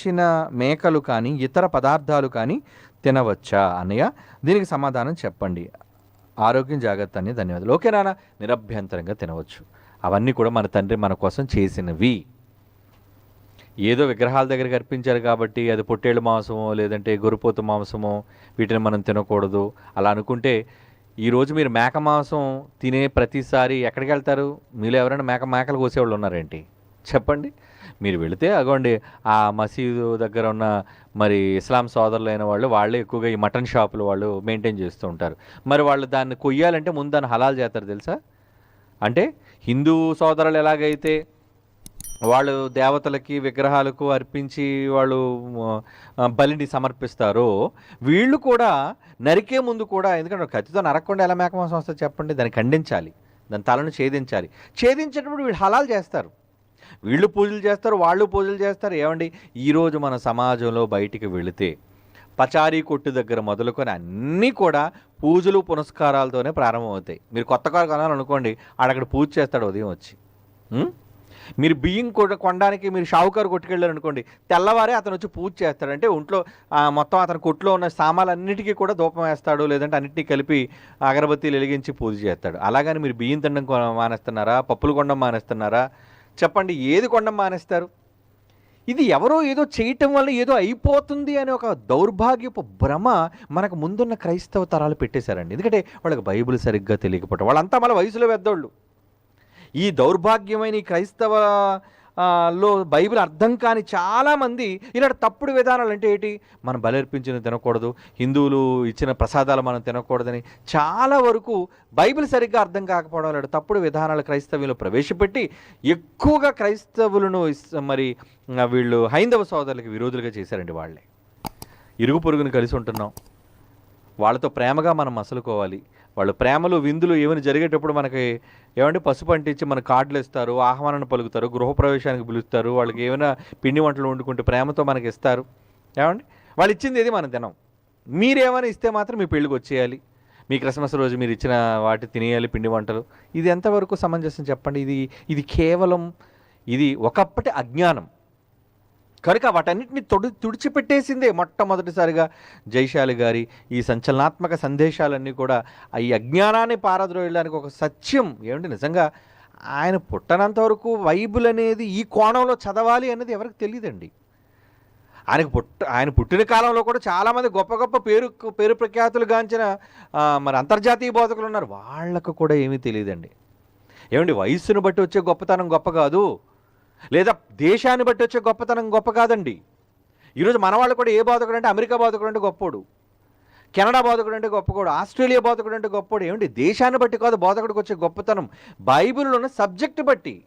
ఇచ్చిన మేకలు కానీ ఇతర పదార్థాలు కానీ తినవచ్చా అన్నయ్య? దీనికి సమాధానం చెప్పండి. ఆరోగ్యం జాగ్రత్త అని ధన్యవాదాలు. ఓకే నాన్న నిరభ్యంతరంగా తినవచ్చు. అవన్నీ కూడా మన తండ్రి మన కోసం చేసినవి. ఏదో విగ్రహాల దగ్గరికి అర్పించారు కాబట్టి అది పొట్టేళ్ళు మాంసమో లేదంటే గొర్రెపోతు మాంసమో వీటిని మనం తినకూడదు. అలా అనుకుంటే ఈరోజు మీరు మేక మాంసం తినే ప్రతిసారి ఎక్కడికి వెళ్తారు? మీలో ఎవరైనా మేక మేకలు కోసేవాళ్ళు ఉన్నారేంటి? చెప్పండి. మీరు వెళితే అగోండి ఆ మసీదు దగ్గర ఉన్న మరి ఇస్లాం సోదరులైన వాళ్ళు వాళ్ళే ఎక్కువగా ఈ మటన్ షాపులు వాళ్ళు మెయింటైన్ చేస్తూ ఉంటారు. మరి వాళ్ళు దాన్ని కొయ్యాలంటే ముందు దాన్ని హలాల్ చేస్తారు తెలుసా? అంటే హిందూ సోదరులు ఎలాగైతే వాళ్ళు దేవతలకి విగ్రహాలకు అర్పించి వాళ్ళు బలిని సమర్పిస్తారో వీళ్ళు కూడా నరికే ముందు కూడా ఎందుకంటే కత్తితో నరకకుండా ఎలా మేకమాంసం వస్తుంది చెప్పండి? దాన్ని ఖండించాలి. దాని తలను ఛేదించాలి. ఛేదించేటప్పుడు వీళ్ళు హలాల్ చేస్తారు. వీళ్ళు పూజలు చేస్తారు వాళ్ళు పూజలు చేస్తారు. ఏమండి? ఈరోజు మన సమాజంలో బయటికి వెళితే పచారీ కొట్టు దగ్గర మొదలుకొని అన్నీ కూడా పూజలు పునస్కారాలతోనే ప్రారంభమవుతాయి. మీరు కొత్త కారు కొనాలనుకోండి అక్కడ పూజ చేస్తాడు ఉదయం వచ్చి. మీరు బియ్యం కొనడానికి మీరు షావుకారు కొట్టుకెళ్ళారు అనుకోండి తెల్లవారే అతను వచ్చి పూజ చేస్తాడు. అంటే ఒంట్లో మొత్తం అతని కొట్లో ఉన్న సామాన్లన్నిటికీ కూడా ధూపం వేస్తాడు లేదంటే అన్నిటినీ కలిపి అగరబత్తీలు వెలిగించి పూజ చేస్తాడు. అలాగని మీరు బియ్యం తినడం మానేస్తున్నారా? పప్పులు కొండం మానేస్తున్నారా? చెప్పండి ఏది కొండం మానేస్తారు? ఇది ఎవరో ఏదో చేయటం వల్ల ఏదో అయిపోతుంది అనే ఒక దౌర్భాగ్యపు భ్రమ మనకు ముందున్న క్రైస్తవ తరాలు పెట్టేశారండి. ఎందుకంటే వాళ్ళకి బైబిల్ సరిగ్గా తెలియకపోవడం వాళ్ళంతా మన వయసులో పెద్దోళ్ళు. ఈ దౌర్భాగ్యమైన ఈ క్రైస్తవ లో బైబిల్ అర్థం కాని చాలామంది ఇలాంటి తప్పుడు విధానాలు అంటే ఏంటి? మనం బలర్పించిన తినకూడదు హిందువులు ఇచ్చిన ప్రసాదాలు మనం తినకూడదని చాలా వరకు బైబిల్ సరిగ్గా అర్థం కాకపోవడం ఇలాంటి తప్పుడు విధానాలు క్రైస్తవ్యంలో ప్రవేశపెట్టి ఎక్కువగా క్రైస్తవులను మరి వీళ్ళు హైందవ సోదరులకి విరోధులుగా చేశారండి వాళ్ళే. ఇరుగు పొరుగుని కలిసి ఉంటున్నాం. వాళ్ళతో ప్రేమగా మనం మసలుకోవాలి. వాళ్ళు ప్రేమలు విందులు ఏమైనా జరిగేటప్పుడు మనకి ఏమంటే పసుపు అంటించి మన కార్డులు ఇస్తారు ఆహ్వానం పలుకుతారు గృహప్రవేశానికి పిలుస్తారు వాళ్ళకి ఏమైనా పిండి వంటలు వండుకుంటే ప్రేమతో మనకి ఇస్తారు. ఏమండి? వాళ్ళు ఇచ్చింది ఏది మనం తినం మీరేమైనా ఇస్తే మాత్రం మీ పెళ్ళికి వచ్చేయాలి. మీ క్రిస్మస్ రోజు మీరు ఇచ్చిన వాటి తినేయాలి పిండి వంటలు. ఇది ఎంతవరకు సమంజసం చెప్పండి? ఇది ఇది కేవలం ఇది ఒకప్పటి అజ్ఞానం. కనుక వాటన్నిటిని తొడి తుడిచిపెట్టేసిందే మొట్టమొదటిసారిగా జైశాలి గారి ఈ సంచలనాత్మక సందేశాలన్నీ కూడా. ఈ అజ్ఞానాన్ని పారద్రోయడానికి ఒక సత్యం ఏమిటి? నిజంగా ఆయన పుట్టనంత వరకు బైబిల్ అనేది ఈ కోణంలో చదవాలి అనేది ఎవరికి తెలియదండి ఆయనకు పుట్ట ఆయన పుట్టిన కాలంలో కూడా చాలామంది గొప్ప గొప్ప పేరు పేరు ప్రఖ్యాతులు గాంచిన మరి అంతర్జాతీయ బోధకులు ఉన్నారు. వాళ్ళకు కూడా ఏమీ తెలియదండి ఏమండి? వయస్సును బట్టి వచ్చే గొప్పతనం గొప్ప కాదు. లేదా దేశాన్ని బట్టి వచ్చే గొప్పతనం గొప్ప కాదండి. ఈరోజు మన వాళ్ళు కూడా ఏ బోధకుడు అంటే అమెరికా బోధకుడు అంటే గొప్పోడు. కెనడా బోధకుడు అంటే గొప్పకోడు ఆస్ట్రేలియా బోధకుడు అంటే గొప్పోడు. ఏమిటి దేశాన్ని బట్టి కాదు బోధకుడికి వచ్చే గొప్పతనం. బైబిల్లో ఉన్న సబ్జెక్ట్ బట్టి.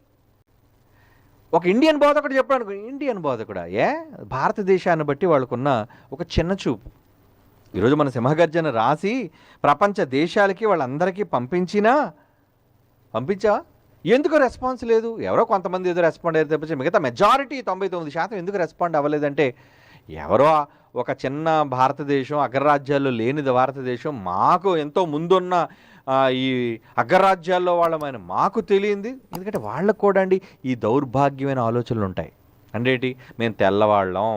ఒక ఇండియన్ బోధకుడు చెప్పాడు ఇండియన్ బోధకుడా? ఏ? భారతదేశాన్ని బట్టి వాళ్ళకున్న ఒక చిన్న చూపు. ఈరోజు మన సింహగర్జన రాసి ప్రపంచ దేశాలకి వాళ్ళందరికీ పంపించినా పంపించావా ఎందుకు రెస్పాన్స్ లేదు? ఎవరో కొంతమంది ఏదో రెస్పాండ్ అయ్యారు తప్పించి మిగతా మెజారిటీ తొంభై తొమ్మిది శాతం ఎందుకు రెస్పాండ్ అవ్వలేదంటే ఎవరో ఒక చిన్న భారతదేశం అగ్రరాజ్యాల్లో లేనిది భారతదేశం మాకు ఎంతో ముందున్న ఈ అగ్రరాజ్యాల్లో వాళ్ళమైన మాకు తెలియంది. ఎందుకంటే వాళ్ళకు కూడా అండి ఈ దౌర్భాగ్యమైన ఆలోచనలు ఉంటాయి. అంటే ఏంటి? మేము తెల్లవాళ్ళం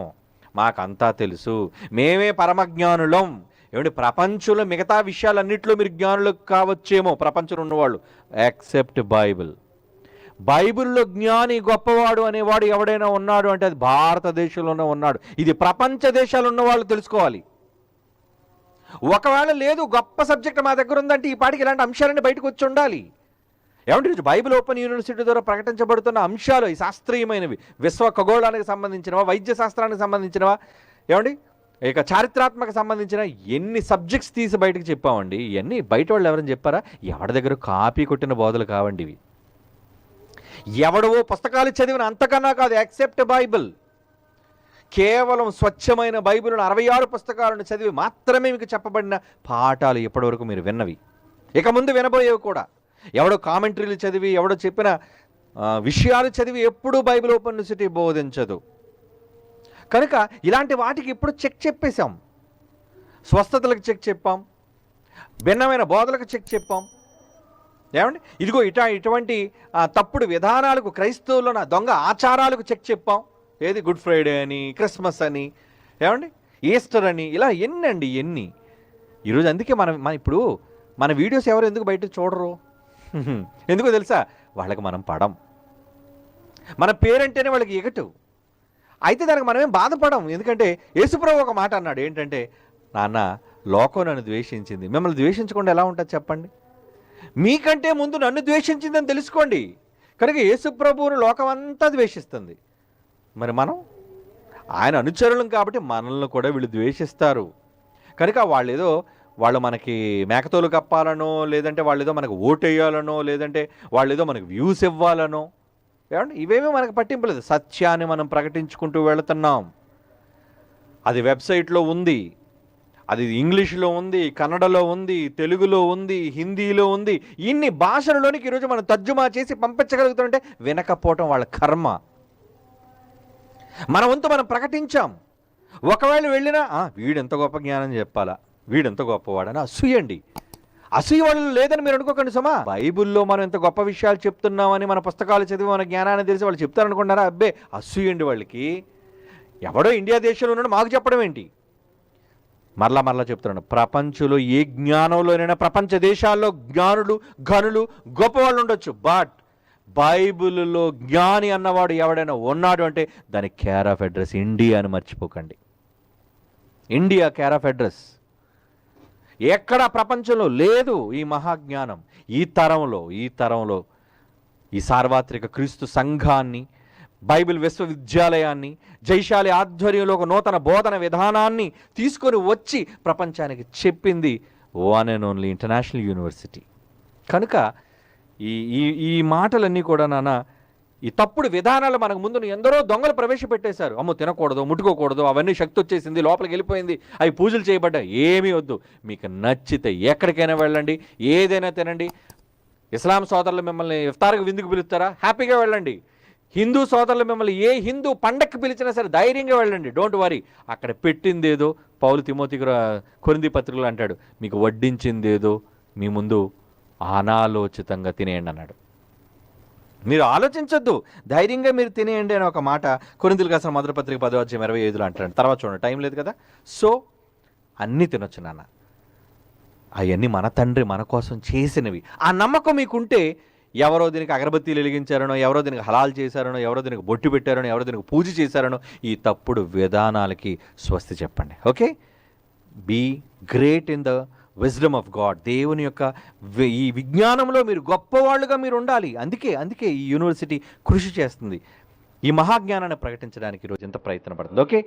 మాకంతా తెలుసు మేమే పరమజ్ఞానులం ఏమంటే ప్రపంచంలో మిగతా విషయాలన్నింటిలో మీరు జ్ఞానులు కావచ్చేమో ప్రపంచంలో ఉన్నవాళ్ళు. యాక్సెప్ట్ బైబిల్ బైబిల్లో జ్ఞాని గొప్పవాడు అనేవాడు ఎవడైనా ఉన్నాడు అంటే అది భారతదేశంలోనే ఉన్నాడు. ఇది ప్రపంచ దేశాలు ఉన్నవాళ్ళు తెలుసుకోవాలి. ఒకవేళ లేదు గొప్ప సబ్జెక్ట్ మా దగ్గర ఉందంటే ఈ పాటికి ఇలాంటి అంశాలన్నీ బయటకు వచ్చి ఉండాలి. ఏమంటే ఈరోజు బైబిల్ ఓపెన్ యూనివర్సిటీ ద్వారా ప్రకటించబడుతున్న అంశాలు శాస్త్రీయమైనవి. విశ్వ ఖగోళానికి సంబంధించినవా వైద్య శాస్త్రానికి సంబంధించినవా? ఏమండి ఇక చారిత్రాత్మక సంబంధించిన ఎన్ని సబ్జెక్ట్స్ తీసి బయటకు చెప్పామండి? ఇవన్నీ బయట వాళ్ళు ఎవరైనా చెప్పారా? ఎవరి దగ్గర కాపీ కొట్టిన బోధలు కావండి ఇవి. ఎవడవో పుస్తకాలు చదివిన అంతకన్నా కాదు యాక్సెప్ట్ బైబిల్. కేవలం స్వచ్ఛమైన బైబిల్ను అరవై ఆరు పుస్తకాలను చదివి మాత్రమే మీకు చెప్పబడిన పాఠాలు ఇప్పటివరకు మీరు విన్నవి. ఇక ముందు వినబోయేవి కూడా. ఎవడో కామెంటరీలు చదివి ఎవడో చెప్పిన విషయాలు చదివి ఎప్పుడూ బైబిల్ ఓపెన్ యూనివర్సిటీ బోధించదు. కనుక ఇలాంటి వాటికి ఇప్పుడు చెక్ చెప్పేశాం. స్వస్థతలకు చెక్ చెప్పాం. భిన్నమైన బోధలకు చెక్ చెప్పాం. ఏమండి? ఇదిగో ఇట ఇటువంటి తప్పుడు విధానాలకు క్రైస్తవుల్లో నా దొంగ ఆచారాలకు చెక్ చెప్పాం. ఏది గుడ్ ఫ్రైడే అని క్రిస్మస్ అని ఏమండి? ఈస్టర్ అని ఇలా ఎన్ని అండి ఎన్ని? ఈరోజు అందుకే మనం మన ఇప్పుడు మన వీడియోస్ ఎవరు ఎందుకు బయట చూడరు? ఎందుకో తెలుసా? వాళ్ళకి మనం పడం. మన పేరంటేనే వాళ్ళకి ఎగటు. అయితే దానికి మనమేం బాధపడం ఎందుకంటే యేసుప్రభు ఒక మాట అన్నాడు. ఏంటంటే నాన్న లోకం నన్ను ద్వేషించింది. మిమ్మల్ని ద్వేషించకుండా ఎలా ఉంటుంది చెప్పండి? మీకంటే ముందు నన్ను ద్వేషించిందని తెలుసుకోండి. కనుక యేసుప్రభువును లోకం అంతా ద్వేషిస్తుంది. మరి మనం? ఆయన అనుచరులం కాబట్టి మనల్ని కూడా వీళ్ళు ద్వేషిస్తారు. కనుక వాళ్ళు ఏదో వాళ్ళు మనకి మేకతోలు కప్పాలనో లేదంటే వాళ్ళు ఏదో మనకు ఓటేయాలనో లేదంటే వాళ్ళు ఏదో మనకు వ్యూస్ ఇవ్వాలనో ఏమండి? ఇవేమీ మనకు పట్టింపలేదు. సత్యాన్ని మనం ప్రకటించుకుంటూ వెళుతున్నాం. అది వెబ్సైట్లో ఉంది. అది ఇంగ్లీష్లో ఉంది కన్నడలో ఉంది తెలుగులో ఉంది హిందీలో ఉంది. ఇన్ని భాషలలోనికి ఈరోజు మనం తర్జుమా చేసి పంపించగలుగుతుంటే వినకపోవటం వాళ్ళ కర్మ. మన వంతు మనం ప్రకటించాం. ఒకవేళ వెళ్ళినా వీడెంత గొప్ప జ్ఞానం చెప్పాలా? వీడెంత గొప్పవాడని అసూయండి. అసూయ వాళ్ళు లేదని మీరు అనుకోకండి సమా. బైబిల్లో మనం ఇంత గొప్ప విషయాలు చెప్తున్నామని మన పుస్తకాలు చదివి మన జ్ఞానాన్ని తెలిసి వాళ్ళు చెప్తారనుకుంటున్నారా? అబ్బే అసూయండి వాళ్ళకి. ఎవడో ఇండియా దేశంలో ఉన్నాడు మాకు చెప్పడం ఏంటి? మరలా మరలా చెప్తున్నాను ప్రపంచంలో ఏ జ్ఞానంలోనైనా ప్రపంచ దేశాల్లో జ్ఞానులు ఘనులు గొప్పవాళ్ళు ఉండొచ్చు. బట్ బైబిల్లో జ్ఞాని అన్నవాడు ఎవడైనా ఉన్నాడు అంటే దాని కేర్ ఆఫ్ అడ్రస్ ఇండియా అని మర్చిపోకండి. ఇండియా కేర్ ఆఫ్ అడ్రస్ ఎక్కడ ప్రపంచంలో లేదు ఈ మహాజ్ఞానం. ఈ తరంలో ఈ తరంలో ఈ సార్వత్రిక క్రీస్తు సంఘాన్ని బైబిల్ విశ్వవిద్యాలయాన్ని జైశాలి ఆధ్వర్యంలో ఒక నూతన బోధన విధానాన్ని తీసుకొని వచ్చి ప్రపంచానికి చెప్పింది one and only international university కనుక ఈ ఈ ఈ మాటలన్నీ కూడా నాన్న ఈ తప్పుడు విధానాలు మనకు ముందు ఎందరో దొంగలు ప్రవేశపెట్టేశారు. అమ్మో తినకూడదు ముట్టుకోకూడదు అవన్నీ శక్తి వచ్చేసింది లోపలికి వెళ్ళిపోయింది అవి పూజలు చేయబడ్డాయి. ఏమీ వద్దు. మీకు నచ్చితే ఎక్కడికైనా వెళ్ళండి ఏదైనా తినండి. ఇస్లాం సోదరులు మిమ్మల్ని ఇఫ్తార్కి విందుకు పిలుస్తారా? హ్యాపీగా వెళ్ళండి. హిందూ సోదరులు మిమ్మల్ని ఏ హిందూ పండక్కి పిలిచినా సరే ధైర్యంగా వెళ్ళండి. డోంట్ వరీ అక్కడ పెట్టిందేదో పౌలు తిమోతి కొరింది పత్రికలు అంటాడు మీకు వడ్డించిందేదో మీ ముందు అనాలోచితంగా తినేయండి అన్నాడు. మీరు ఆలోచించొద్దు. ధైర్యంగా మీరు తినేయండి అని ఒక మాట కొరిందులు కాసిన మధురపత్రిక పదో వచ్చి ఇరవై ఐదులో అంటాడు తర్వాత చూడండి. టైం లేదు కదా? సో అన్నీ తినొచ్చు నాన్న. అవన్నీ మన తండ్రి మన కోసం చేసినవి. ఆ నమ్మకం మీకుంటే ఎవరో దీనికి అగరబత్తీలు వెలిగించారనో ఎవరో దీనికి హలాల్ చేశారనో ఎవరో దీనికి బొట్టు పెట్టారనో ఎవరో దీనికి పూజ చేశారనో ఈ తప్పుడు విధానాలకి స్వస్తి చెప్పండి. Okay? Be great in the wisdom of God దేవుని యొక్క ఈ విజ్ఞానంలో మీరు గొప్పవాళ్ళుగా మీరు ఉండాలి. అందుకే అందుకే ఈ యూనివర్సిటీ కృషి చేస్తుంది. ఈ మహాజ్ఞానాన్ని ప్రకటించడానికి ఈరోజు ఎంత ప్రయత్నపడుతుంది. ఓకే?